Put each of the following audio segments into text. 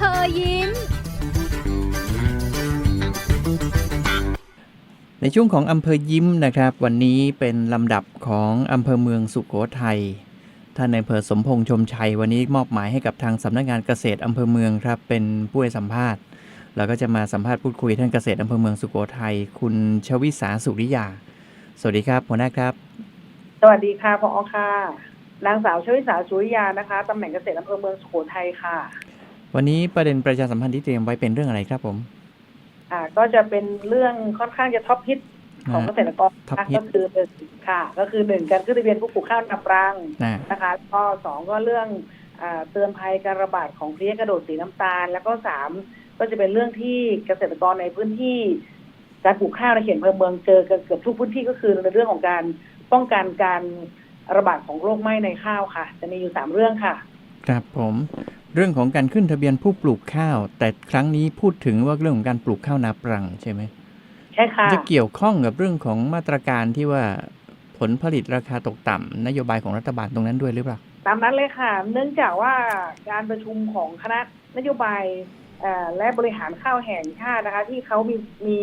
ภอยิ้ม ในช่วงของอำเภอยิ้มนะครับ วันนี้เป็นลำดับของอำเภอเมืองสุโขทัยท่านในายอำเภอสมพงษ์ชมชัยวันนี้มอบหมายให้กับทางสำนักงานเกษตรอำเภอเมืองครับ เป็นผู้ให้สัมภาษณ์แล้วก็จะมาสัมภาษณ์พูดคุยท่านเกษตรอำเภอเมืองสุโขทัยคุณชวิสาสุริยา สวัสดีครับหัวหน้าครับ สวัสดีค่ะพอค่ะนางสาวชวิสาสุริยานะคะตำแหน่งเกษตรอำเภอเมืองสุโขทัยค่ะ วันนี้ประเด็นประชาสัมพันธ์ที่เตรียมไว้เป็นเรื่องอะไรครับผม อ่า ก็จะเป็นเรื่องค่อนข้างจะท็อปฮิตของเกษตรกรท็อปนะฮิตก็คือหนึ่งค่ะ ก็คือหนึ่งการขึ้นทะเบียนผู้ปลูกข้าวนาปรังนะนะคะแล้วก็สองก็เรื่องอ่าเตือนภัยการระบาดของเพลี้ยกระโดดสีน้ำตาล แล้วก็สามก็จะเป็นเรื่องที่เกษตรกรในพื้นที่ การปลูกข้าวในเขตอำเภอเมืองเจอกันเกือบทุกพื้นที่ก็คือในเรื่องของการป้องกันการระบาดของโรคไหม้ในข้าวค่ะ จะมีอยู่สามเรื่องค่ะ ครับผม เรื่องของการขึ้นทะเบียนผู้ปลูกข้าว แต่ครั้งนี้พูดถึงว่าเรื่องของการปลูกข้าวนาปรังใช่ไหมใช่ค่ะจะเกี่ยวข้องกับเรื่องของมาตรการที่ว่าผลผลิตราคาตกต่ำนโยบายของรัฐบาลตรงนั้นด้วยหรือเปล่าตามนั้นเลยค่ะ เนื่องจากว่าการประชุมของคณะนโยบายเอ่อและบริหารข้าวแห่งชาตินะคะ ที่เขามีมี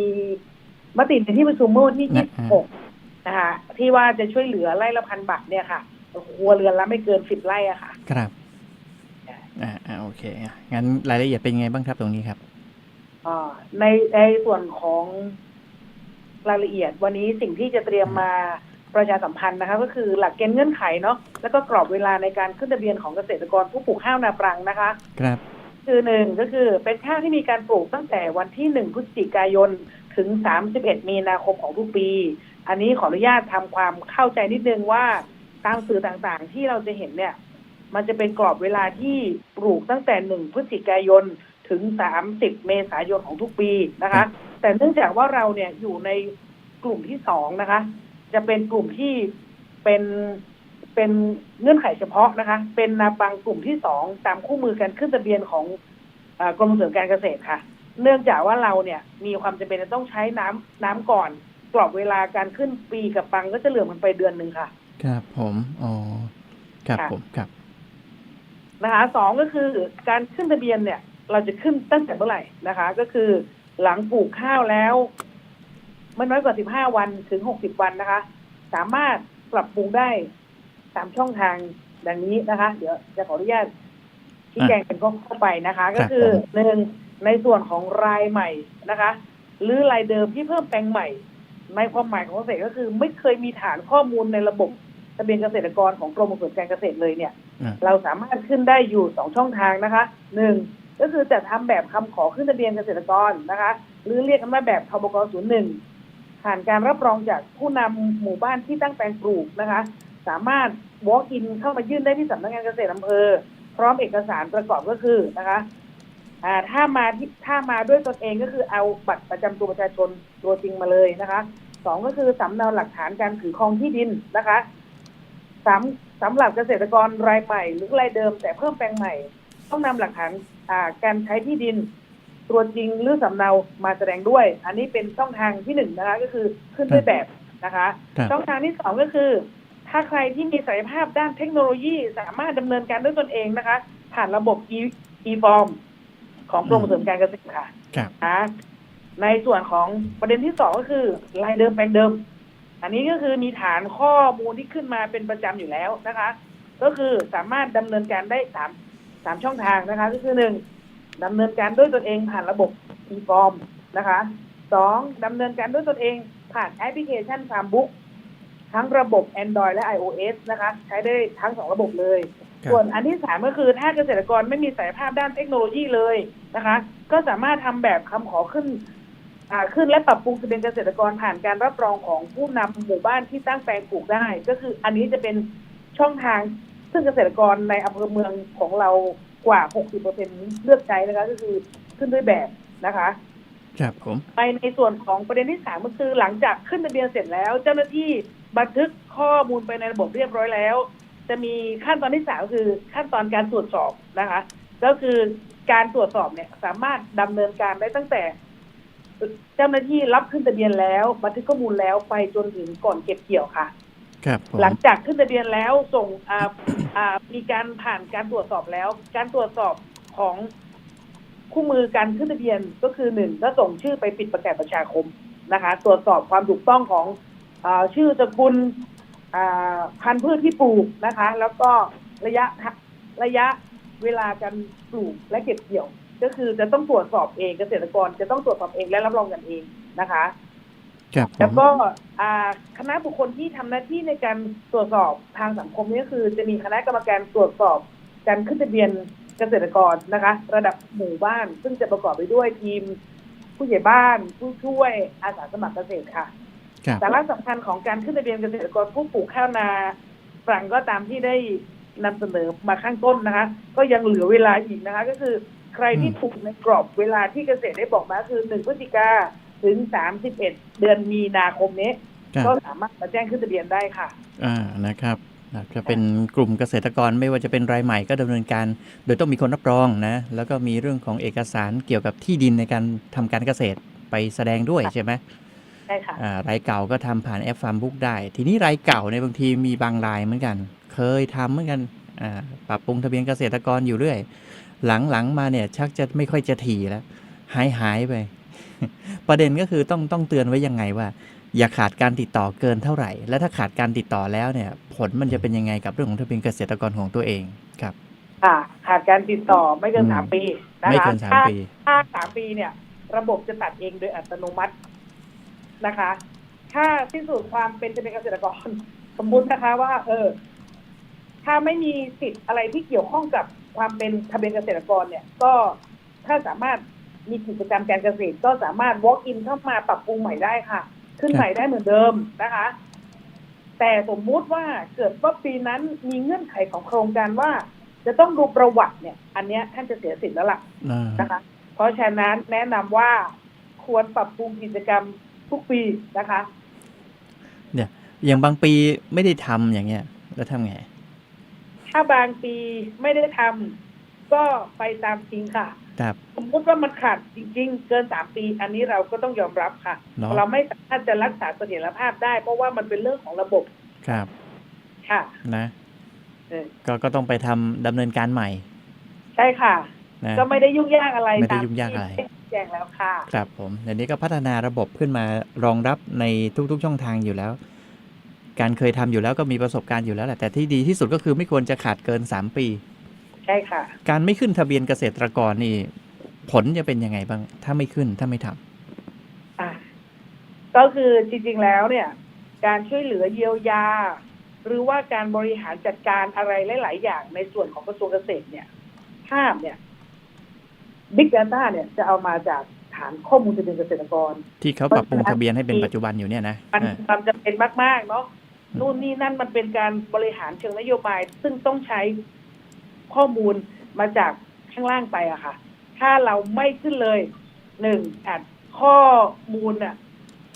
มติในที่ประชุมเมื่อวันที่นะฮะ26 นะคะที่ว่าจะช่วยเหลือไร่ละพันบาทเนี่ยค่ะครัวเรือนละไม่เกินสิบไร่อะค่ะ ครับ อ่าอ่าโอเคอะงั้นรายละเอียดเป็นไงบ้างครับตรงนี้ครับอ่าในในส่วนของรายละเอียดวันนี้สิ่งที่จะเตรียมมาประชาสัมพันธ์นะคะ ก็คือหลักเกณฑ์เงื่อนไขเนาะแล้วก็กรอบเวลาในการขึ้นทะเบียนของเกษตรกรผู้ปลูกข้าวนาปรังนะคะ ครับ คือหนึ่งก็คือเป็นข้าวที่มีการปลูกตั้งแต่วันที่หนึ่งพฤศจิกายนถึงสามสิบเอ็ดมีนาคมของทุกปี อันนี้ขออนุญาตทำความเข้าใจนิดนึงว่าตามสื่อต่างๆ ที่เราจะเห็นเนี่ย มันจะเป็นกรอบเวลาที่ปลูกตั้งแต่หนึ่งพฤศจิกายนถึงสามสิบเมษายนของทุกปีนะคะ แต่เนื่องจากว่าเราเนี่ยอยู่ในกลุ่มที่สองนะคะ จะเป็นกลุ่มที่เป็นเป็นเงื่อนไขเฉพาะนะคะ เป็นนาปังกลุ่มที่สองตามคู่มือการขึ้นทะเบียนของเออกรมส่งเสริมการเกษตรค่ะ เนื่องจากว่าเราเนี่ยมีความจำเป็นจะต้องใช้น้ำน้ำก่อน กรอบเวลาการขึ้นปีกับปังก็จะเหลือมันไปเดือนหนึ่งค่ะ ครับผมอ๋อครับค่ะผมครับ นะคะสองก็คือการขึ้นทะเบียนเนี่ย เราจะขึ้นตั้งแต่เมื่อไหร่นะคะ ก็คือหลังปลูกข้าวแล้วไม่น้อยกว่าสิบห้าวันถึงหกสิบวันนะคะ สามารถปรับปรุงได้สามช่องทางดังนี้นะคะ เดี๋ยวจะขออนุญาตชี้แจงเป็นข้อเข้าไปนะคะ ก็คือผมหนึ่งในส่วนของรายใหม่นะคะ หรือรายเดิมที่เพิ่มแปลงใหม่ ในความหมายของเกษตรก็คือ ไม่เคยมีฐานข้อมูลในระบบทะเบียนเกษตรกรของกรมส่งเสริมการเกษตรเลยเนี่ยอ่า เราสามารถขึ้นได้อยู่สองช่องทางนะคะหนึ่งก็คือจะทำแบบคำขอขึ้นทะเบียนเกษตรกรนะคะ หรือเรียกกันว่าแบบทบกศูนย์หนึ่งผ่านการรับรองจากผู้นำหมู่บ้านที่ตั้งแปลงปลูกนะคะ สามารถ walk in เข้ามายื่นได้ที่สำนักงานเกษตรอำเภอ พร้อมเอกสารประกอบก็คือนะคะถ้ามาที่ถ้ามาด้วยตนเองก็คือเอาบัตรประจำตัวประชาชนตัวจริงมาเลยนะคะสองก็คือสำเนาหลักฐานการถือครองที่ดินนะคะ สำสำหรับเกษตรกรรายใหม่ หรือรายเดิมแต่เพิ่มแปลงใหม่ ต้องนำหลักฐานอ่าการใช้ที่ดินตัวจริงหรือสำเนามาแสดงด้วย อันนี้เป็นช่องทางที่หนึ่งนะคะ ก็คือขึ้นด้วยแบบนะคะครับช่องทางที่สองก็คือ ถ้าใครที่มีศักยภาพด้านเทคโนโลยีสามารถดำเนินการด้วยตนเองนะคะ ผ่านระบบ e e form ของกรมส่งเสริมการเกษตรค่ะครับนะในส่วนของประเด็นที่สองก็คือรายเดิมแปลงเดิม อันนี้ก็คือมีฐานข้อมูลที่ขึ้นมาเป็นประจำอยู่แล้วนะคะ ก็คือสามารถดำเนินการได้สามสามช่องทางนะคะ ก็คือหนึ่งดำเนินการด้วยตนเองผ่านระบบ e-form นะคะสองดำเนินการด้วยตนเองผ่านแอปพลิเคชัน Farmbook ทั้งระบบ Android และ iOS นะคะ ใช้ได้ทั้งสองระบบเลยครับส่วนอันที่สามก็คือถ้าเกษตรกรไม่มีศักยภาพด้านเทคโนโลยีเลยนะคะ ก็สามารถทำแบบคำขอขึ้นอ่า ขึ้นและปรับปรุงทะเบียนเกษตรกรผ่านการรับรองของผู้นำหมู่บ้านที่ตั้งแปลงปลูกได้ ก็คืออันนี้จะเป็นช่องทางซึ่งเกษตรกรในอำเภอเมืองของเรากว่า 60%เลือกใช้นะคะ ก็คือขึ้นด้วยแบบนะคะ ครับผมไปในส่วนของประเด็นที่สามก็คือหลังจากขึ้นทะเบียนเสร็จแล้ว เจ้าหน้าที่บันทึกข้อมูลไปในระบบเรียบร้อยแล้ว จะมีขั้นตอนที่สามคือขั้นตอนการตรวจสอบนะคะ ก็คือการตรวจสอบเนี่ยสามารถดำเนินการได้ตั้งแต่ เจ้าหน้าที่รับขึ้นทะเบียนแล้ว บันทึกข้อมูลแล้วไปจนถึงก่อนเก็บเกี่ยวค่ะ ครับผมหลังจากขึ้นทะเบียนแล้วส่งอ่าอ่ามีการผ่านการตรวจสอบแล้ว การตรวจสอบของคู่มือการขึ้นทะเบียนก็คือหนึ่งก็ส่งชื่อไปปิดประกาศประชาคมนะคะ ตรวจสอบความถูกต้องของอาชื่อสกุลอ่าพันธุ์พืชที่ปลูกนะคะ แล้วก็ระยะระยะเวลาการปลูกและเก็บเกี่ยว ก็คือจะต้องตรวจสอบเองเกษตรกรจะต้องตรวจสอบเองและรับรองกันเองนะคะครับผแล้วมก็อ่าคณะบุคคลที่ทำหน้าที่ในการตรวจสอบทางสังคมนี่ก็คือ จะมีคณะกรรมการตรวจสอบการขึ้นทะเบียนเกษตรกรนะคะ ระดับหมู่บ้าน ซึ่งจะประกอบไปด้วยทีม ผู้ใหญ่บ้าน ผู้ช่วยอาสาสมัครเกษตรค่ะครับสาระสำคัญของการขึ้นทะเบียนเกษตรกรผู้ปลูกข้าวนาฝรั่งก็ตามที่ได้นำเสนอมาข้างต้นนะคะ ก็ยังเหลือเวลาอีกนะคะ ก็คือ ใครที่ปลูกในกรอบเวลาที่เกษตรได้บอกมาคือหนึ่งพฤศจิกาถึงสามสิบเอ็ดเดือนมีนาคมนี้ครับก็สามารถมาแจ้งขึ้นทะเบียนได้ค่ะ อ่านะครับนะจะเป็นกลุ่มเกษตรกรไม่ว่าจะเป็นรายใหม่ก็ดำเนินการ โดยต้องมีคนรับรองนะ แล้วก็มีเรื่องของเอกสารเกี่ยวกับที่ดินในการทำการเกษตรไปแสดงด้วยใช่ไหมใช่ค่ะอ่ารายเก่าก็ทำผ่านแอปฟาร์มบุ๊กได้ ทีนี้รายเก่าในยบางทีมีบางรายเหมือนกัน เคยทำเหมือนกันอ่าปรับปรุงทะเบียนเกษตรกรอยู่เรื่อย หลังๆมาเนี่ย ชักจะไม่ค่อยจะถี่แล้ว หายหายไป ประเด็นก็คือต้องต้องเตือนไว้ยังไงว่า อย่าขาดการติดต่อเกินเท่าไหร่ และถ้าขาดการติดต่อแล้วเนี่ย ผลมันจะเป็นยังไงกับเรื่องของทะเบียนเกษตรกรของตัวเองครับค่ะขาดการติดต่อไม่เกินอืมสามปีนะคะไม่เกินสามถ้ปีถ้าสามปีเนี่ย ระบบจะตัดเองโดยอัตโนมัตินะคะ ถ้าสิ้นสุดความเป็นจะเป็นเกษตรกรสมมุตินะคะว่า เออ ถ้าไม่มีสิทธิ์อะไรที่เกี่ยวข้องกับ ความเป็นทะเบียนเกษตรกรเนี่ยก็ถ้าสามารถมีกิจกรรมการเกษตรก็สามารถ walk in เข้ามาปรับปรุงใหม่ได้ค่ะ ขึ้นใหม่ได้เหมือนเดิมนะคะ แต่สมมุติว่าเกิดว่าปีนั้นมีเงื่อนไขของโครงการว่า จะต้องดูประวัติเนี่ย อันเนี้ยท่านจะเสียสิทธิ์แล้วล่ะอ่านะคะ เพราะฉะนั้นแนะนำว่าควรปรับปรุงกิจกรรมทุกปีนะคะอย่างบางปีไม่ได้ทำอย่างเงี้ย แล้วทำไง ถ้าบางปีไม่ได้ทำก็ไปตามจริงค่ะครับสมมติว่ามันขาดจริง ๆ เกินสามปี อันนี้เราก็ต้องยอมรับค่ะเนาะเราไม่สามารถจะรักษาเสถียรภาพได้ เพราะว่ามันเป็นเรื่องของระบบครับ ค่ะนะเออก็ก็ต้องไปทำดำเนินการใหม่ ใช่ค่ะนะก็ไม่ได้ยุ่งยากอะไรไม่ได้ตยุ่งยากอะไรที่แจ้งแล้วค่ะ ครับผมเดี๋ยวนี้ก็พัฒนาระบบขึ้นมารองรับในทุกๆช่องทางอยู่แล้ว การเคยทำอยู่แล้วก็มีประสบการณ์อยู่แล้วแหละแต่ที่ดีที่สุดก็คือไม่ควรจะขาดเกิน 3 ปี ใช่ค่ะ การไม่ขึ้นทะเบียนเกษตรกรนี่ ผลจะเป็นยังไงบ้าง ถ้าไม่ขึ้นถ้าไม่ทำอะก็คือจริง ๆแล้วเนี่ย การช่วยเหลือเยียวยา หรือว่าการบริหารจัดการอะไรหลาย ๆ อย่างในส่วนของกระทรวงเกษตรเนี่ยภาพเนี่ย Big Data เนี่ยจะเอามาจากฐานข้อมูลทะเบียนเกษตรกร ที่เขาปรับปรุงทะเบียนให้เป็นปัจจุบันอยู่เนี่ยนะมันอ่ามีความจำเป็นมาก ๆ เนาะ นู่นนี่นั่นมันเป็นการบริหารเชิงนโยบาย ซึ่งต้องใช้ข้อมูลมาจากข้างล่างไปอะค่ะ ถ้าเราไม่ขึ้นเลยหนึ่งอาจข้อมูลน่ะ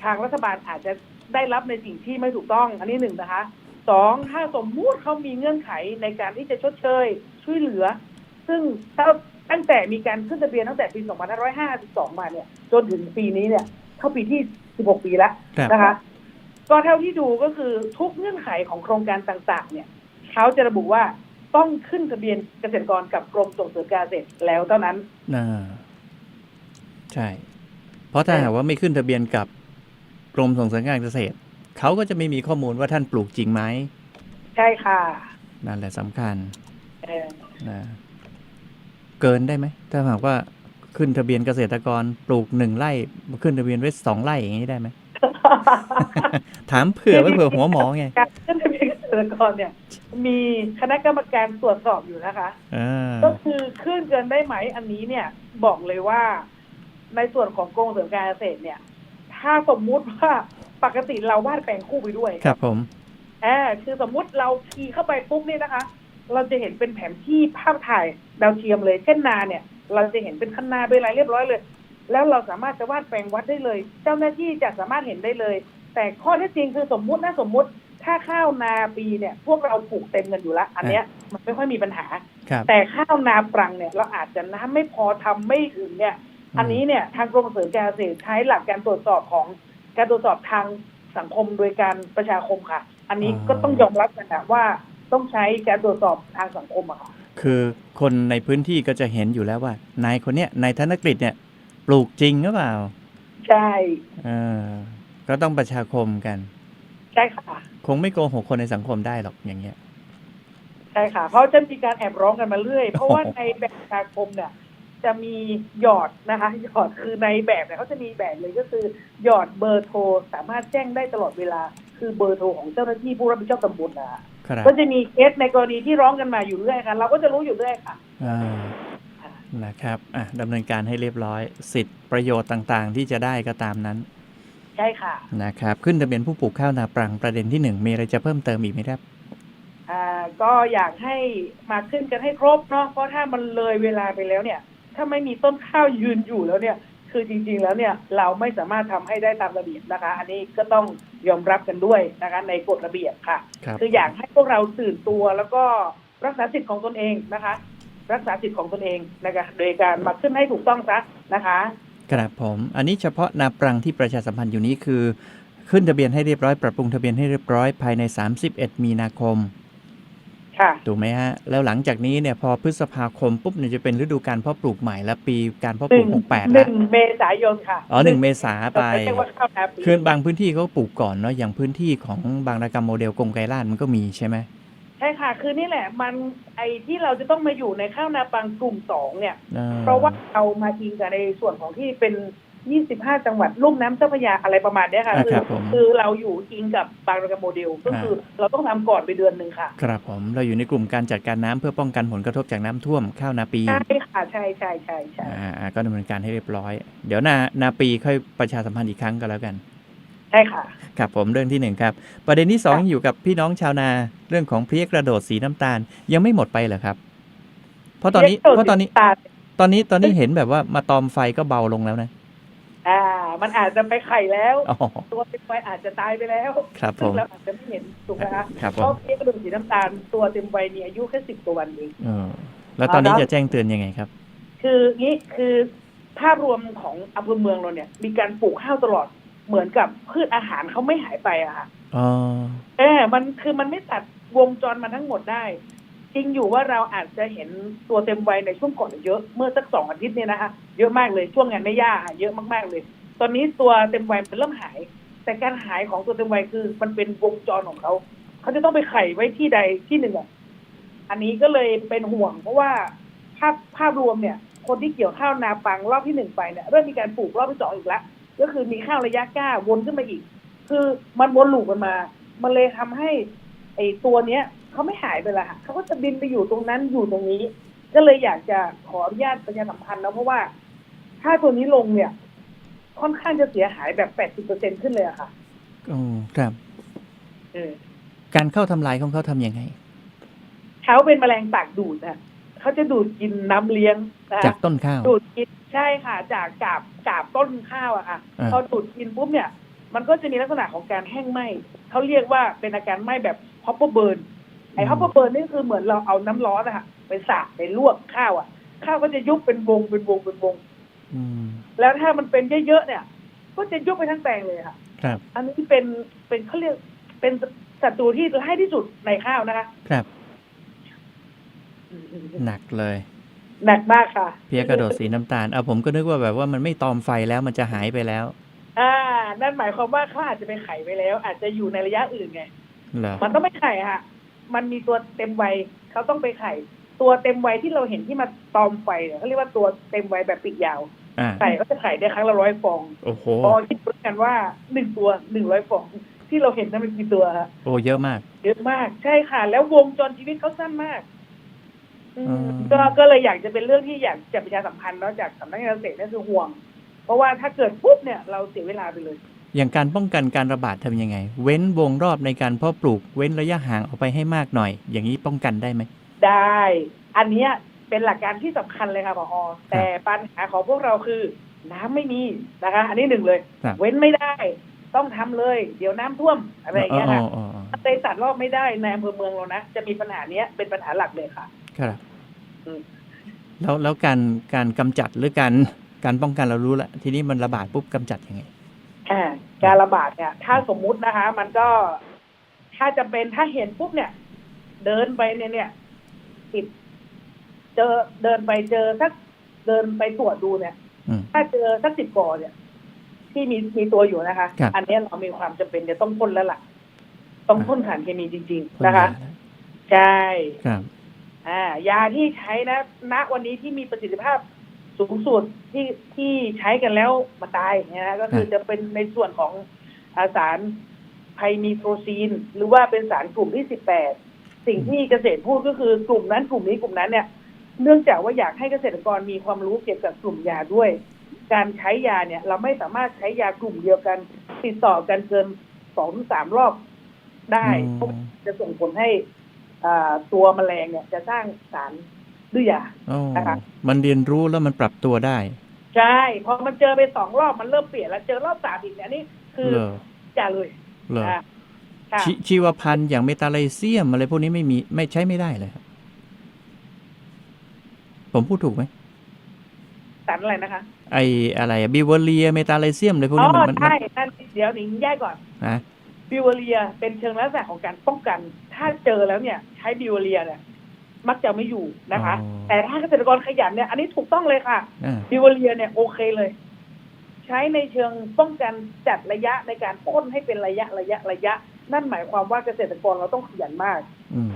ทางรัฐบาลอาจจะได้รับในสิ่งที่ไม่ถูกต้อง อันนี้หนึ่งนะคะสองถ้าสมมุติเขามีเงื่อนไขในการที่จะชดเชย ช่วยเหลือ ซึ่งถ้าตั้งแต่มีการขึ้นทะเบียนตั้งแต่ปี 2552 มาเนี่ย จนถึงปีนี้เนี่ย เข้าปีที่ 16 ปีแล้วนะคะ ก็เท่าที่ดูก็คือทุกเงื่อนไขของโครงการต่างๆ เนี่ยเขาจะระบุว่าต้องขึ้นทะเบียนเกษตรกรกับกรมส่งเสริมการเกษตรแล้วเท่านั้นอ่าใช่ เพราะถ้าหากว่าไม่ขึ้นทะเบียนกับกรมส่งเสริมการเกษตรเขาก็จะไม่มีข้อมูลว่าท่านปลูกจริงไหมใช่ค่ะ นั่นแหละสำคัญเออนะเกินได้ไหมถ้าหากว่าขึ้นทะเบียนเกษตรกรปลูกหนึ่งไร่ขึ้นทะเบียนไว้สองไร่อย่างนี้ได้ไหม ถามเผื่อไว้เผื่อหัวหมอไงการขึ้นทะเบียนเกษตรกรเนี่ย มีคณะกรรมการตรวจสอบอยู่นะคะ อ่าก็คือขึ้นเกินได้ไหมอันนี้เนี่ยบอกเลยว่า ในส่วนของกรมส่งเสริมการเกษตรเนี่ย ถ้าสมมุติว่าปกติเราวาดแปลงคู่ไปด้วยครับผม แอบคือสมมุติเราคีย์เข้าไปปุ๊บนี่นะคะ เราจะเห็นเป็นแผนที่ภาพถ่ายดาวเทียมเลย เช่นนาเนี่ย เราจะเห็นเป็นคันนาเป็นอะไรเรียบร้อยเลย แล้วเราสามารถจะวาดแปลงวัดได้เลย เจ้าหน้าที่จะสามารถเห็นได้เลย แต่ข้อเท็จจริงคือสมมุตินะสมมุติ ถ้าข้าวนาปีเนี่ย พวกเราปลูกเต็มกันอยู่แล้ว อันเนี้ยมันไม่ค่อยมีปัญหาครับแต่ข้าวนาปรังเนี่ยเราอาจจะน้ำไม่พอทำไม่ถึงเนี่ย อันนี้เนี่ยทางกรมส่งเสริมการเกษตรใช้หลักการตรวจสอบของการตรวจสอบทางสังคมโดยการประชาคมค่ะ อันนี้ก็ต้องยอมรับกันนะว่าต้องใช้การตรวจสอบทางสังคมอะค่ะคือคนในพื้นที่ก็จะเห็นอยู่แล้วว่านายคนเนี้ยนายธนกฤษเนี่ยป ลูกจริงหรือเปล่า ใช่เออก็ต้องประชาคมกัน ใช่ค่ะ คงไม่โกหกคนในสังคมได้หรอกอย่างเงี้ย ใช่ค่ะ เพราะจะมีการแอบร้องกันมาเรื่อย เพราะว่าในแบบประชาคมเนี่ยจะมีหยอดนะคะ หยอดคือในแบบเนี่ยเขาจะมีแบบเลยก็คือหยอดเบอร์โทรสามารถแจ้งได้ตลอดเวลา คือเบอร์โทรของเจ้าหน้าที่ผู้รับผิดชอบตำบลนะคะครับก็จะมีเคสในกรณีที่ร้องกันมาอยู่เรื่อยค่ะเราก็จะรู้อยู่เรื่อยค่ะอ่า นะครับอะดำเนินการให้เรียบร้อย สิทธิประโยชน์ต่างๆ ที่จะได้ก็ตามนั้นใช่ค่ะนะครับ ขึ้นทะเบียนผู้ปลูกข้าวนาปรังประเด็นที่หนึ่งมีอะไรจะเพิ่มเติมอีกไหมครับอ่าก็อยากให้มาขึ้นกันให้ครบเนาะเพราะถ้ามันเลยเวลาไปแล้วเนี่ย ถ้าไม่มีต้นข้าวยืนอยู่แล้วเนี่ย คือจริง ๆ แล้วเนี่ยเราไม่สามารถทำให้ได้ตามระเบียบนะคะ อันนี้ก็ต้องยอมรับกันด้วยนะคะในกฎระเบียบค่ะครับคืออยากให้พวกเราตื่นตัวแล้วก็รักษาสิทธิ์ของตนเองนะคะ รักษาสิทธิ์ของตนเองนะคะโดยการมาขึ้นให้ถูกต้องซะนะคะครับผม อันนี้เฉพาะนาปรังที่ประชาสัมพันธ์อยู่นี้คือ ขึ้นทะเบียนให้เรียบร้อยปรับปรุงทะเบียนให้เรียบร้อยภายใน 31 มีนาคมค่ะถูกไหมฮะ แล้วหลังจากนี้เนี่ยพอพฤษภาคมปุ๊บเนี่ยจะเป็นฤดูการเพาะปลูกใหม่และปีการเพาะหปลูนึ่กง68หแล้วนึ่งเมษายนค่ะ อ๋อหนึ่งเมษาไปไม่ใช่ว่าเข้านาปีคือบางพื้นที่เขาปลูกก่อนเนาะอย่างพื้นที่ของบางระกรรมโมเดลกรมไกรลาดมันก็มีใช่ไหม ใช่ค่ะ คือนี่แหละ มันไอ้ที่เราจะต้องมาอยู่ในข้าวนาปังกลุ่มสองเนี่ย อ่เพราะว่าเรามาอิงกับในส่วนของที่เป็น 25 จังหวัดลุ่มน้ำเจ้าพระยาอะไรประมาณเนี้ยค่ะ อ่าคืครับผม คือเราอยู่อิงกับบางระกำโมเดล ก็คือเราต้องทำก่อนไปเดือนหนึ่งค่ะครับผมเราอยู่ในกลุ่มการจัดการน้ำเพื่อป้องกันผลกระทบจากน้ำท่วมข้าวนาปีใช่ค่ะใช่ใช่ใช่ใช่ อ่าอ่าก็ดำเนินการให้เรียบร้อย เดี๋ยวนานาปีค่อยประชาสัมพันธ์อีกครั้งก็แล้วกัน ใช่ค่ะ ครับผมเรื่องที่หนึ่งครับ ประเด็นที่สองค่ะอยู่กับพี่น้องชาวนาเรื่องของเพลี้ยกระโดดสีน้ำตาลยังไม่หมดไปเหรอครับ เพราะตอนนี้เรียกเพราะตอนนี้ตาตอนนี้ตอนนี้เห็นแบบว่ามาตอมไฟก็เบาลงแล้วนะอ่า มันอาจจะไปไข่แล้ว อ๋อ ตัวเต็มวัยอาจจะตายไปแล้วครับผซึ่งม เราอาจจะไม่เห็นถูกไหมคะครับผเพราะมเพี้ยกระดูกสีน้ำตาลตัวเต็มวัยมีอายุแค่สิบกว่าวันเอง เออแล้วตอนนี้อ่าครับจะแจ้งเตือนยังไงครับ คืองี้คือภาพรวมของอำเภอเมืองเราเนี่ย มีการปลูกข้าวตลอด เหมือนกับพืชอาหารเขาไม่หายไปอะค่ะอ๋อเออมันคือมันไม่ตัดวงจรมันทั้งหมดได้ จริงอยู่ว่าเราอาจจะเห็นตัวเต็มวัยในช่วงก่อนเยอะเมื่อสักสองอาทิตย์เนี่ยนะคะเยอะมากเลยช่วงงานไม่ยากเยอะมากๆเลย ตอนนี้ตัวเต็มวัยมันเริ่มหาย แต่การหายของตัวเต็มวัยคือมันเป็นวงจรของเขาเขาจะต้องไปไข่ไว้ที่ใดที่หนึ่งอะอันนี้ก็เลยเป็นห่วง เพราะว่าภาพภาพรวมเนี่ย คนที่เกี่ยวข้าวนาปังรอบที่หนึ่งไปเนี่ยเริ่มมีการปลูกรอบที่สองอีกแล้ว ก็คือมีข้าวระยะกล้าวนขึ้นมาอีก คือมันวนลูปกันมา มันเลยทำให้ไอ้ตัวเนี้ยเขาไม่หายไปละค่ะเขาก็จะบินไปอยู่ตรงนั้นอยู่ตรงนี้ ก็เลยอยากจะขออนุญาตประชาสัมพันธ์นะเพราะว่าถ้าตัวนี้ลงเนี่ย ค่อนข้างจะเสียหายแบบแปดสิบเปอร์เซ็นขึ้นเลยอะค่ะอ๋อครับเออการเข้าทำลายของเขาทำยังไงเขาเป็นแมลงปากดูดนะเขาจะดูดกินน้ำเลี้ยงนะจากต้นข้าวดูดกิน ใช่ค่ะ จากกาบกาบต้นข้าวอะค่ะ อ่า พอดูดกินปุ๊บเนี่ย มันก็จะมีลักษณะของการแห้งไหมเขาเรียกว่าเป็นอาการไหมแบบฮอปเปอร์เบิร์นไอ้ฮอปเปอร์เบิร์นนี่คือเหมือนเราเอาน้ำร้อนอะค่ะไปสาดไปลวกข้าวอะข้าวก็จะยุบเป็นวงเป็นวงเป็นวง อืมแล้วถ้ามันเป็นเยอะๆเนี่ย ก็จะยุบไปทั้งแปลงเลยค่ะ ครับอันนี้เป็นเป็นเขาเรียกเป็นศัตรูที่ร้ายที่สุดในข้าวนะคะครับหนักเลย หนักมากค่ะ เพี้ยกระโดดสีน้ำตาลเอาผมก็นึกว่าแบบว่ามันไม่ตอมไฟแล้วมันจะหายไปแล้ว อ่า นั่นหมายความว่าเขาอาจจะไปไข่ไปแล้ว อาจจะอยู่ในระยะอื่นไงเหรอมันต้องไม่ไข่ค่ะมันมีตัวเต็มวัยเขาต้องไปไข่ตัวเต็มวัยที่เราเห็นที่มาตอมไฟเนี่ยเขาเรียกว่าตัวเต็มวัยแบบปีกยาวอ่าไข่ก็จะไข่ได้ครั้งละร้อยฟองโอ้โหพอคิดกันว่าหนึ่งตัวหนึ่งร้อยฟองที่เราเห็นนั้นเป็นกี่ตัวฮะโอ้เยอะมาก เยอะมากใช่ค่ะ แล้ววงจรชีวิตเขาสั้นมากอืมอืม ก็ก็เลยอยากจะเป็นเรื่องที่อยากจะประชาสัมพันธ์เนาะจากสำนักงานเกษตรนั่นคือห่วง เพราะว่าถ้าเกิดปุ๊บเนี่ยเราเสียเวลาไปเลย อย่างการป้องกันการระบาดทำยังไง เว้นวงรอบในการเพาะปลูก เว้นระยะห่างออกไปให้มากหน่อย อย่างนี้ป้องกันได้ไหมได้ อันเนี้ยเป็นหลักการที่สำคัญเลยค่ะพอแต่ปัญหาของพวกเราคือ น้ำไม่มีนะคะ อันนี้หนึ่งเลยครับเว้นไม่ได้ต้องทำเลย เดี๋ยวน้ำท่วมอะไรอย่างเงี้ยค่ะอ๋ออ๋ออ๋อในสัตว์รอบไม่ได้ในอำเภอเมืองเรานะจะมีปัญหาเนี้ยเป็นปัญหาหลักเลยค่ะ ครับอืมแล้วแล้วการการกำจัดหรือการการป้องกันเรารู้แล้วทีนี้มันระบาดปุ๊บกำจัดยังไงอ่าการระบาดเนี่ย ถ้าสมมุตินะคะ มันก็ถ้าจะเป็นถ้าเห็นปุ๊บเนี่ย เดินไปเนี่ยเนี่ยติดเจอเดินไปเจอสักเดินไปตรวจดูเนี่ยอืมถ้าเจอสักสิบกอเนี่ย ที่มีมีตัวอยู่นะคะครับอันเนี้ยเรามีความจำเป็นจะต้องพ่นแล้วล่ะ ต้องพ่นสารเคมีจริงพ่นๆนะคะยาแล้วใช่ครับ อ่ายาที่ใช้นะ ณวันนี้ที่มีประสิทธิภาพสูงสุดที่ที่ใช้กันแล้วมาตายเนี่ยนะก็คือจะเป็นในส่วนของอาสารไพมีโทรซีน หรือว่าเป็นสารกลุ่มที่สิบแปดสิ่งที่เกษตรพูดก็คือกลุ่มนั้นกลุ่มนี้กลุ่มนั้นเนี่ย เนื่องจากว่าอยากให้เกษตรกรมีความรู้เกี่ยวกับกลุ่มยาด้วย การใช้ยาเนี่ย เราไม่สามารถใช้ยากลุ่มเดียวกัน ติดต่อกันเกินสองถึงสามรอบได้อืมเพราะจะส่งผลให้อ่า ตัวแมลงเนี่ยจะสร้างสารดื้อยาโอ้นะคะมันเรียนรู้แล้วมันปรับตัวได้ ใช่พอมันเจอไปสองรอบมันเริ่มเปลี่ยนแล้วเจอรอบสามอีกเนี่ยนี่คือเหรออย่าเลยเหรออ่าค่ะชชีวพันธุ์อย่างเมตาไลเซียมอะไรพวกนี้ไม่มีไม่ใช้ไม่ได้เลยครับผมพูดถูกไหมสารอะไรนะคะ ไออะไรบิวเรียเมตาไลเซียมอะไรพวกอ๋นี้อมันมันใช่นั่นเดี๋ยวหนิงแยกก่อนนะบิวเรียเป็นเชิงลักษณะของการป้องกัน ถ้าเจอแล้วเนี่ย ใช้บิวเรียเนี่ยมักจะไม่อยู่นะคะ อ๋อ แต่ถ้าเกษตรกรขยันเนี่ยอันนี้ถูกต้องเลยค่ะ อ่า บิวเรียเนี่ยโอเคเลย ใช้ในเชิงป้องกันจัดระยะในการพ่นให้เป็นระยะระยะระยะ นั่นหมายความว่าเกษตรกรเราต้องขยันมาก อืม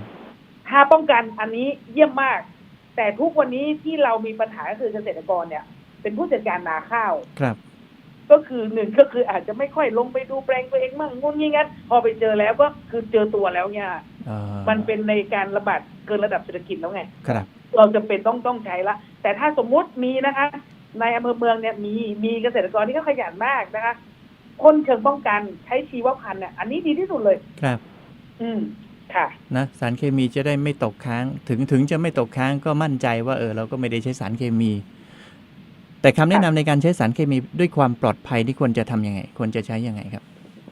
ถ้าป้องกันอันนี้เยี่ยมมาก แต่ทุกวันนี้ที่เรามีปัญหาก็คือเกษตรกรเนี่ย เป็นผู้จัดการนาข้าว ครับ ก็คือหนึ่งก็คืออาจจะไม่ค่อยลงไปดูแปลงตัวเองมั่งงุนงี้งั้นพอไปเจอแล้วก็คือเจอตัวแล้วเนี่ยอ่ามันเป็นในการระบาดเกินระดับเศรษฐกิจแล้วไงครับเราจะเป็นต้องต้องใช้ละ แต่ถ้าสมมุติมีนะคะ ในอำเภอเมืองเนี่ยมีมีเกษตรกรที่เขาขยันมากนะคะพ่นเชิงป้องกันใช้ชีวพันธุ์เนี่ยอันนี้ดีที่สุดเลยครับ อืมค่ะนะสารเคมีจะได้ไม่ตกค้าง ถึงถึงจะไม่ตกค้างก็มั่นใจว่าเออเราก็ไม่ได้ใช้สารเคมี แต่คำแนะนำในการใช้สารเคมีด้วยความปลอดภัยที่ควรจะทำยังไง ควรจะใช้ยังไงครับ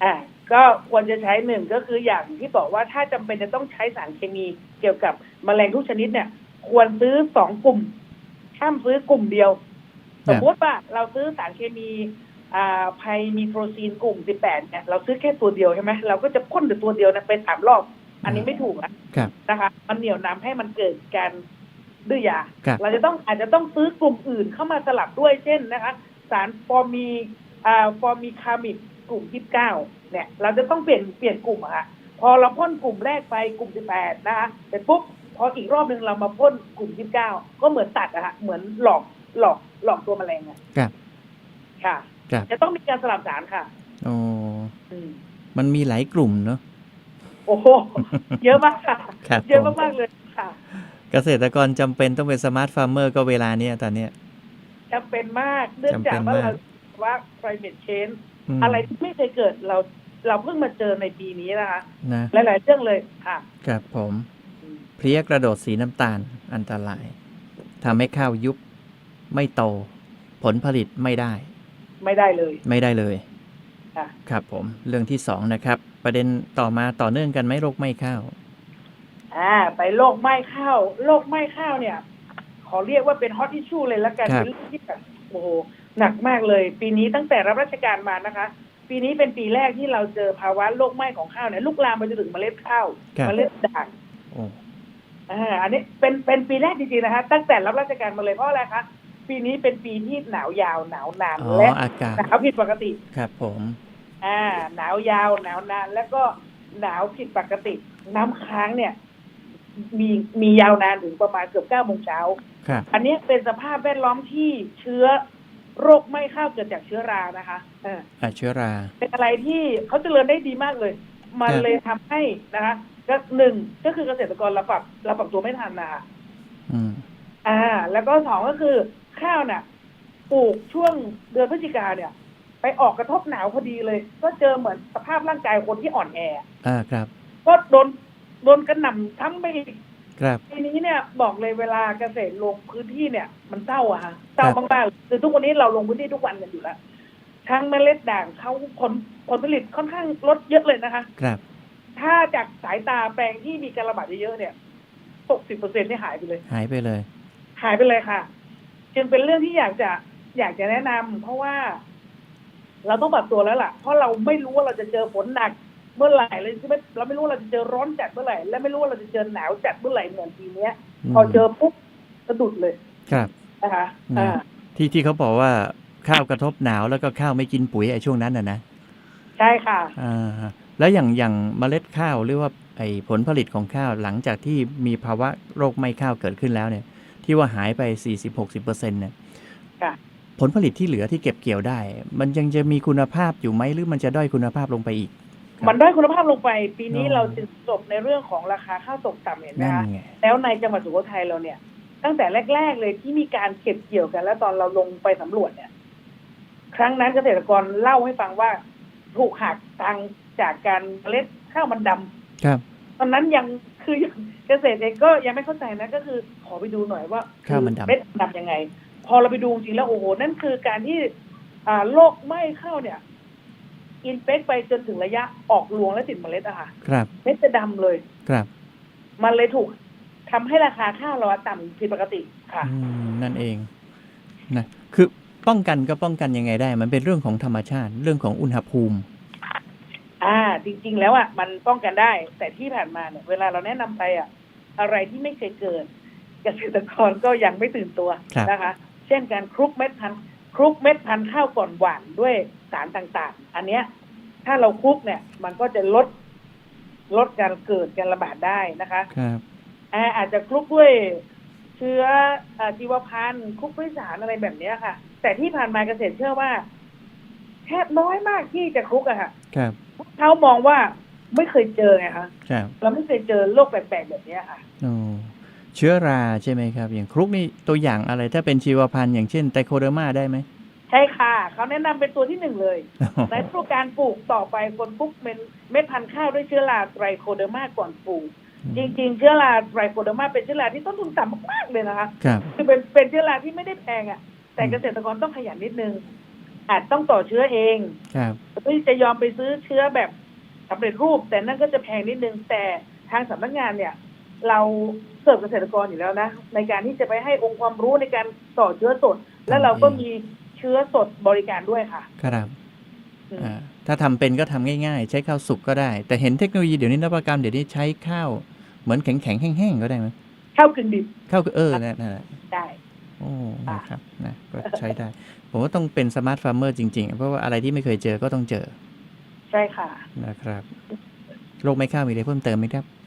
อ่าก็ควรจะใช้หนึ่งก็คืออย่างที่บอกว่าถ้าจำเป็นจะต้องใช้สารเคมีเกี่ยวกับแมลงทุกชนิดเนี่ย ควรซื้อสองกลุ่มห้ามซื้อกลุ่มเดียวครัสบมมติว่าเราซื้อสารเคมีอ่าไพมีโทรซีนกลุ่ม18เนี่ยเราซื้อแค่ตัวเดียวใช่ไหมเราก็จะพ่นแต่ตัวเดียวนะไปสามรอบ อันนี้ไม่ถูกอะครับนะคะ มันเหนี่ยวนำให้มันเกิดการ ดื้อยาครับเราจะต้องอาจจะต้องซื้อกลุ่มอื่นเข้ามาสลับด้วยเช่นนะคะ สารฟอร์มีอ่าฟอร์มีคามิดกลุ่ม29เนี่ย เราจะต้องเปลี่ยนเปลี่ยนกลุ่มอะค่ะพอเราพ่นกลุ่มแรกไปกลุ่ม18นะคะเสร็จปุ๊บพออีกรอบหนึ่งเรามาพ่นกลุ่ม29ก็เหมือนตัดอะค่ะเหมือนหลอกหลอกหลอกตัวแมลงอะครับค่ะครับจะต้องมีการสลับสารค่ะโอ้อืมมันมีหลายกลุ่มเนาะโอ้โหเยอะมากค่ะครับเยอะผมมากๆเลยค่ะ เกษตรกรจำเป็นต้องเป็นสมาร์ทฟาร์มเมอร์ก็เวลาเนี้ยตอนเนี้ยจำเป็นมากเนื่องจากว่าจำเป็นมากเราว่า climate change มอะไรที่ไม่เคยเกิดเราเราเพิ่งมาเจอในปีนี้นะคะนะหลาย ๆ เรื่องเลยค่ะ ครับผมอืมเพลี้ยกระโดดสีน้ำตาลอันตรายทำให้ข้าวยุบไม่โต ผลผลิตไม่ได้ ไม่ได้เลย ไม่ได้เลยค่ะครับผม เรื่องที่สองนะครับ ประเด็นต่อมาต่อเนื่องกันไหมโรคไหม้ข้าว อ่าไปโรคไหม้ข้าวโรคไหม้ข้าวเนี่ย ขอเรียกว่าเป็นฮอตทิชชู่เลยละกันครับ เป็นเรื่องที่แบบโอ้โหหนักมากเลย ปีนี้ตั้งแต่รับราชการมานะคะ ปีนี้เป็นปีแรกที่เราเจอภาวะโรคไหม้ของข้าวเนี่ยลุกลามไปจนถึงเมล็ดข้าวครับ เมล็ดด่างโอ้ อ่าอันนี้เป็นเป็นปีแรกจริงๆนะคะ ตั้งแต่รับราชการมาเลยเพราะอะไรคะปีนี้เป็นปีที่หนาวยาวหนาวนานอ๋อและอากาศหนาวผิดปกติ ครับผม อ่าหนาวยาวหนาวนานแล้วก็หนาวผิดปกติ น้ำค้างเนี่ย มีมียาวนานถึงประมาณเกือบเก้าโมงเช้า ครับ อันนี้เป็นสภาพแวดล้อมที่เชื้อโรคไหม้ข้าวเกิดจากเชื้อรานะคะเอออาเชื้อรา เป็นอะไรที่เขาเจริญได้ดีมากเลย มันครับ เลยทำให้นะคะก็หนึ่งก็คือเกษตรกรเราปรับเราปรับตัวไม่ทันนะคะ อืม อ่า แล้วก็สองก็คือข้าวน่ะปลูกช่วงเดือนพฤศจิกาเนี่ย ไปออกกระทบหนาวพอดีเลย ก็เจอเหมือนสภาพร่างกายคนที่อ่อนแอ อ่า ครับ ก็โดน โดนกระหน่ำทั้งไปอีกครับ ทีนี้เนี่ยบอกเลยเวลาเกษตรลงพื้นที่เนี่ย มันเศร้าอะฮะเศร้ามากๆคือทุกวันนี้เราลงพื้นที่ทุกวันกันอยู่แล้วทั้งเมล็ดด่างเขาผลผลผลิตค่อนข้างลดเยอะเลยนะคะ ครับ ถ้าจากสายตาแปลงที่มีการระบาดเยอะๆเนี่ยหกสิบเปอร์เซ็นต์นี่หายไปเลย หายไปเลย หายไปเลยค่ะ จึงเป็นเรื่องที่อยากจะอยากจะแนะนำเพราะว่า เราต้องปรับตัวแล้วล่ะ เพราะเราไม่รู้ว่าเราจะเจอฝนหนัก เมื่อไหร่เลยใช่ไหมเราไม่รู้ว่าเราจะเจอร้อนจัดเมื่อไหร่ และไม่รู้ว่าเราจะเจอหนาวจัดเมื่อไหร่เหมือนปีเนี้ย พอเจอปุ๊บสะดุดเลยครับนะคะนะอ่าที่ที่เขาบอกว่าข้าวกระทบหนาวแล้วก็ข้าวไม่กินปุ๋ยไอ้ช่วงนั้นน่ะนะใช่ค่ะอ่าแล้วอย่างอย่างเมล็ดข้าวหรือว่าไอ้ผลผลิตของข้าวหลังจากที่มีภาวะโรคไหม้ข้าวเกิดขึ้นแล้วเนี่ย ที่ว่าหายไป40-60%เนี่ยค่ะผลผลิตที่เหลือที่เก็บเกี่ยวได้ มันยังจะมีคุณภาพอยู่ไหมหรือมันจะด้อยคุณภาพลงไปอีกครับ มันได้อยคุณภาพลงไป ปีนี้อ๋อเราจึงจบในเรื่องของราคาข้าวตกต่ำเห็นไหมนั่นคะไงแล้วในจังหวัดสุโขทัยเราเนี่ย ตั้งแต่แรก ๆ เลยที่มีการเก็บเกี่ยวกัน แล้วตอนเราลงไปสำรวจเนี่ย ครั้งนั้นเกษตรกรเล่าให้ฟังว่าถูกหักตังค์จากการเมล็ดข้าวมันดำครับ ตอนนั้นยังคือเกษตรเองก็ยังไม่เข้าใจนะก็คือขอไปดูหน่อยว่าข้าวมันดำเม็ดดำยังไง พอเราไปดูจริงแล้วโอ้โหนั่นคือการที่ อ่าโรคไหม้ข้าวเนี่ย อินเฟกไปจนถึงระยะออกรวงและติดเมล็ดอะค่ะ ครับ เม็ดจะดำเลย ครับ มันเลยถูกทำให้ราคาข้าวเราอะต่ำผิดปกติค่ะอืมนั่นเองนะคือป้องกันก็ป้องกันยังไงได้ มันเป็นเรื่องของธรรมชาติ เรื่องของอุณหภูมิ อ่า จริง ๆ แล้วอะมันป้องกันได้ แต่ที่ผ่านมาเนี่ย เวลาเราแนะนำไปอะ อะไรที่ไม่เคยเกิดเกษตรกรก็ยังไม่ตื่นตัวครับนะคะ เช่นการคลุกเม็ดพันธุ์คลุกเม็ดพันธุ์ข้าวก่อนหว่านด้วย สารต่างๆ อันเนี้ย ถ้าเราคลุกเนี่ย มันก็จะลดลดการเกิดการระบาดได้นะคะครับอ่าอาจจะคลุกด้วยเชื้ออาชีวพันธุ์คลุกด้วยสารอะไรแบบเนี้ยค่ะ แต่ที่ผ่านมาเกษตรเชื่อว่าแทบน้อยมากที่จะคลุกอะค่ะครับเขามองว่าไม่เคยเจอไงคะครับเราไม่เคยเจอโรคแปลกๆแบบเนี้ยค่ะโอ้เชื้อราใช่ไหมครับ อย่างครุกนี่ตัวอย่างอะไรถ้าเป็นชีวพันธุ์อย่างเช่นไตโคเดอร์มาได้ไหม ใช่ค่ะเขาแนะนำเป็นตัวที่หนึ่งเลยในฤดูการปลูกต่อไปคนปลูกเป็นเม็ดพันธุ์ข้าวด้วยเชื้อราไตรโคเดอร์มาก่อนปลูกจริงๆเชื้อราไตรโคเดอร์มาเป็นเชื้อราที่ต้นทุนต่ำมากๆเลยนะคะครับคือเป็นเป็นเชื้อราที่ไม่ได้แพงอะ แต่เกษตรกรต้องขยันนิดนึง อาจต้องต่อเชื้อเองครับเพื่อจะยอมไปซื้อเชื้อแบบสำเร็จรูป แต่นั่นก็จะแพงนิดนึงแต่ทางสำนักงานเนี่ย เราเสิร์ฟเกษตรกรอยู่แล้วนะ ในการที่จะไปให้องค์ความรู้ในการต่อเชื้อสด แล้วเราก็มีเชื้อสดบริการด้วยค่ะ ครับอืม อ่าถ้าทำเป็นก็ทำง่ายๆ ใช้ข้าวสุกก็ได้ แต่เห็นเทคโนโลยีเดี๋ยวนี้นวัตกรรมเดี๋ยวนี้ใช้ข้าวเหมือนแข็งๆแห้งๆก็ได้ไหมข้าวกึ่งดิบข้าวคือเออนั่นนั่นแหละ ได้ โอ้นะครับนะก็ใช้ได้ ผมว่าต้องเป็นสมาร์ทฟาร์มเมอร์จริงๆ เพราะว่าอะไรที่ไม่เคยเจอก็ต้องเจอใช่ค่ะ นะครับ โรคไม่ข้าวมีอะไรเพิ่มเติมไหมครับอ่า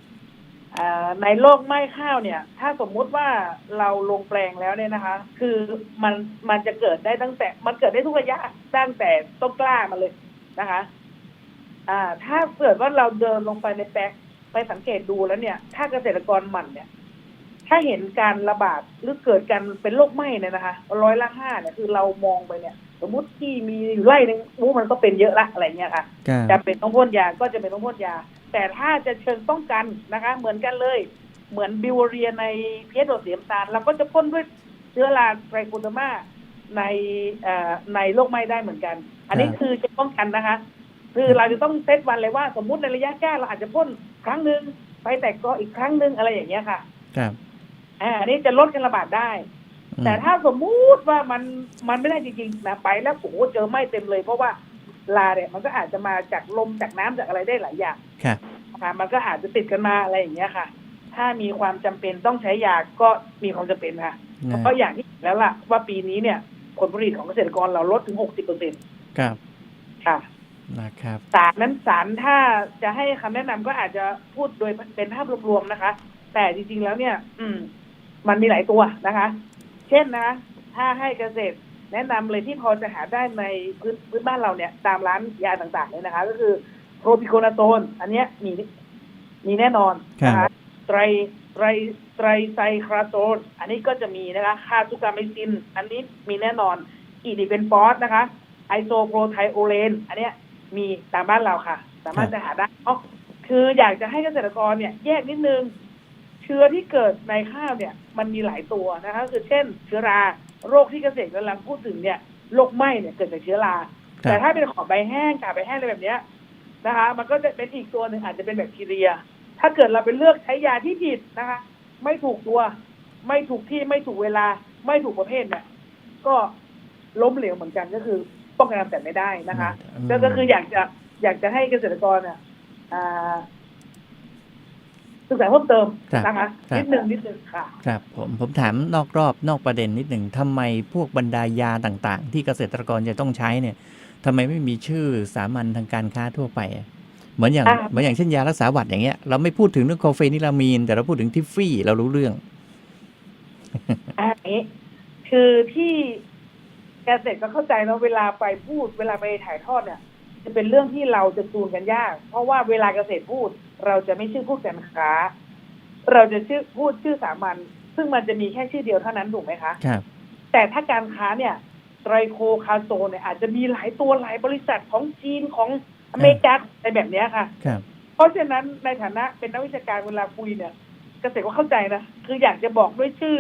ในโลกไหม้ข้าวเนี่ย ถ้าสมมุติว่าเราลงแปลงแล้วเนี่ยนะคะ คือมันมันจะเกิดได้ตั้งแต่ มันเกิดได้ทุกระยะตั้งแต่ต้นกล้ามาเลยนะคะ อ่า ถ้าเกิดว่าเราเดินลงไปในแปลงไปสังเกตดูแล้วเนี่ย ถ้าเกษตรกรหมันเนี่ย ถ้าเห็นการระบาดหรือเกิดการเป็นโรคไหม้เนี่ยนะคะร้อยละห้าเนี่ยคือเรามองไปเนี่ย สมมติที่มีอยู่ไร่หนึงอู้มันก็เป็นเยอะละอะไรเงี้ยค่ะครับจะเป็นต้องพ่นยาก็จะเป็นต้องพ่นยา แต่ถ้าจะเชิงป้องกันนะคะ เหมือนกันเลย เหมือนบิวเรียในเพชรโดดสีน้ำตาลเราก็จะพ่นด้วยเชื้อราไตรโคเดอร์มาในเอ่อในโรคไหม้ได้เหมือนกัน อันนี้คือจะป้องกันนะคะ คือเราจะต้องเซตวันเลยว่าสมมุติในระยะแก้เราอาจจะพ่นครั้งหนึ่งไปแตกกออีกครั้งหนึ่งอะไรอย่างเงี้ยค่ะ ครับอ่าอันนี้จะลดการระบาดได้อืมแต่ถ้าสมมุติว่ามันมันไม่ได้จริงๆนะไปแล้วโอ้โหเจอไหม้เต็มเลยเพราะว่า ลาเนี่ยมันก็อาจจะมาจากลมจากน้ำจากอะไรได้หลายอย่างครับนะคะมันก็อาจจะติดกันมาอะไรอย่างเงี้ยค่ะ ถ้ามีความจำเป็นต้องใช้ยาก็มีความจำเป็นค่ะนะเพราะอย่างที่เห็นแล้วล่ะว่าปีนี้เนี่ย ผลผลิตของเกษตรกรเราลดถึง60เปอร์เซ็นต์ครับค่ะนะครับสารนั้นสารถ้าจะให้คำแนะนำก็อาจจะพูดโดยเป็นภาพรวมๆนะคะ แต่จริงๆแล้วเนี่ย อืม มันมีหลายตัวนะคะ เช่นนะ ถ้าให้เกษตร แนะนำเลยที่พอจะหาได้ในพื้นพื้นบ้านเราเนี่ย ตามร้านยาต่างๆเลยนะคะ ก็คือโรบิโคนาโซนอันเนี้ยมีมีแน่นอนนะครัคะบไตรไตรไตรไซคลาโซนอันนี้ก็จะมีนะคะคาซูกาเมซิน อันนี้มีแน่นอนอีดิเวนฟอสนะคะ ไอโซโปรไทโอเลน อันเนี้ยมีตามบ้านเราค่ะ สามารถจะหาได้อ๋อคืออยากจะให้เกษตรกรเนี่ย แยกนิดนึง เชื้อที่เกิดในข้าวเนี่ย มันมีหลายตัวนะคะ คือเช่น เชื้อรา โรคที่เกษตรกำลังพูดถึงเนี่ยโรคไหม้เนี่ยเกิดจากเชื้อราครับแต่ถ้าเป็นขอบใบแห้งกาบใบแห้งอะไรแบบเนี้ยนะคะ มันก็จะเป็นอีกตัวหนึ่งอาจจะเป็นแบคทีเรีย ถ้าเกิดเราไปเลือกใช้ยาที่ผิดนะคะ ไม่ถูกตัว ไม่ถูกที่ไม่ถูกเวลา ไม่ถูกประเภทเนี่ยก็ล้มเหลวเหมือนกันก็คือป้องกันแต่ไม่ได้นะคะอืมก็ก็คืออยากจะอยากจะให้เกษตรกรเนี่ยอ่า ศึกษาเพิ่มเติมครับนะคะครับนิดหนึ่งนิดหนึ่งค่ะครับผมผมถามนอกรอบนอกประเด็นนิดหนึ่งทำไมพวกบรรดายาต่างๆ ที่เกษตรกรจะต้องใช้เนี่ยทำไมไม่มีชื่อสามัญทางการค้าทั่วไปอะเหมือนอย่างอ่าเหมือนอย่างเช่นยารักษาหวัดอย่างเงี้ยเราไม่พูดถึงเรื่องโคเฟนิลามีน แต่เราพูดถึงทิฟฟี่เรารู้เรื่องอันนี้คือที่เกษตรก็เข้าใจเนอะเวลาไปพูดเวลาไปถ่ายทอดเนี่ย จะเป็นเรื่องที่เราจะจูนกันยาก เพราะว่าเวลาเกษตรพูด เราจะไม่ชื่อพูดการค้า เราจะชื่อพูดชื่อสามัญซึ่งมันจะมีแค่ชื่อเดียวเท่านั้นถูกไหมคะครับ แต่ถ้าการค้าเนี่ยไตรโคคาโซเนี่ยอาจจะมีหลายตัวหลายบริษัทของจีนของอเมริกาในแบบเนี้ยค่ะครับเพราะฉะนั้นในฐานะเป็นนักวิชาการเวลาคุยเนี่ย เกษตรก็เข้าใจนะ คืออยากจะบอกด้วยชื่อ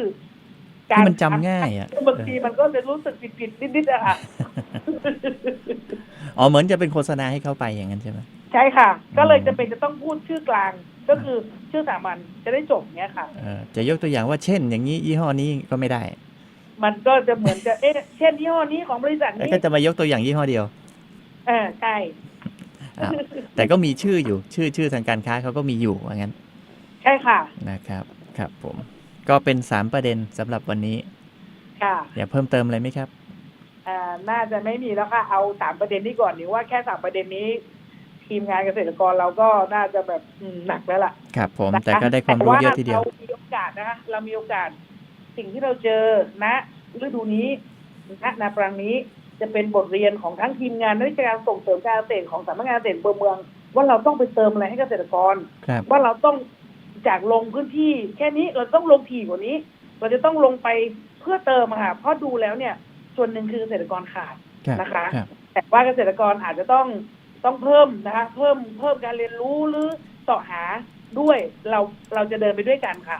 ที่มันจำง่ายอะบางทีมันก็จะรู้สึกผิดๆนิดๆอะค่ะ อ๋อเหมือนจะเป็นโฆษณาให้เข้าไปอย่างนั้นใช่ไหม ใช่ค่ะ ก็เลยอืมจะเป็นจะต้องพูดชื่อกลาง ก็คือชื่อสามัญจะได้จบเนี้ยค่ะ เออจะยกตัวอย่างว่าเช่น อย่างนี้ยี่ห้อนี้ก็ไม่ได้ มันก็จะเหมือนจะเอ๊ะเช่นยี่ห้อนี้ของบริษัทแล้วนี้ก็จะมายกตัวอย่างยี่ห้อเดียวเออใช่ อ้าวแต่ก็มีชื่ออยู่ชื่อชื่อทางการค้าเขาก็มีอยู่ว่างั้นใช่ค่ะ นะครับครับผมก็เป็นสามประเด็นสำหรับวันนี้ ค่ะอยากเพิ่มเติมอะไรไหมครับอ่าน่าจะไม่มีแล้วค่ะ เอาสามประเด็นนี้ก่อนหรือว่าแค่สามประเด็นนี้ ทีมงานเกษตรกรเราก็น่าจะแบบอืมหนักแล้วล่ะ ครับ ผมนะคะแต่ก็ได้ความรู้เยอะทีเดียวแต่เรามีโอกาสนะคะเรามีโอกาส สิ่งที่เราเจอณฤดูนี้ณนาปรังนี้จะเป็นบทเรียนของทั้งทีมงานนักวิชาการส่งเสริมการเกษตรของสำนักงานเกษตรอำเภอเมืองว่าเราต้องไปเติมอะไรให้เกษตรกรครับว่าเราต้องจากลงพื้นที่ แค่นี้เราต้องลงถี่กว่านี้ เราจะต้องลงไปเพื่อเติมอะค่ะเพราะดูแล้วเนี่ย ส่วนหนึ่งคือเกษตรกรขาดครับนะคะครับแต่ว่าเกษตรกรอาจจะต้อง ต้องเพิ่มนะคะ เพิ่มเพิ่มการเรียนรู้หรือเสาะหาด้วยเราเราจะเดินไปด้วยกันค่ะ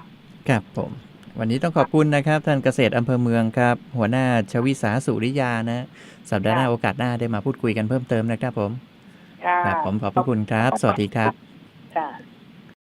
ครับผม วันนี้ต้องขอบคุณนะครับ ท่านเกษตรอำเภอเมืองครับ หัวหน้าชวิสาสุริยานะ สัปดาห์หน้าค่ะโอกาสหน้าได้มาพูดคุยกันเพิ่มเติมนะครับผม ค่ะ ครับผมขอบพระคุณครับ สวัสดีครับค่ะ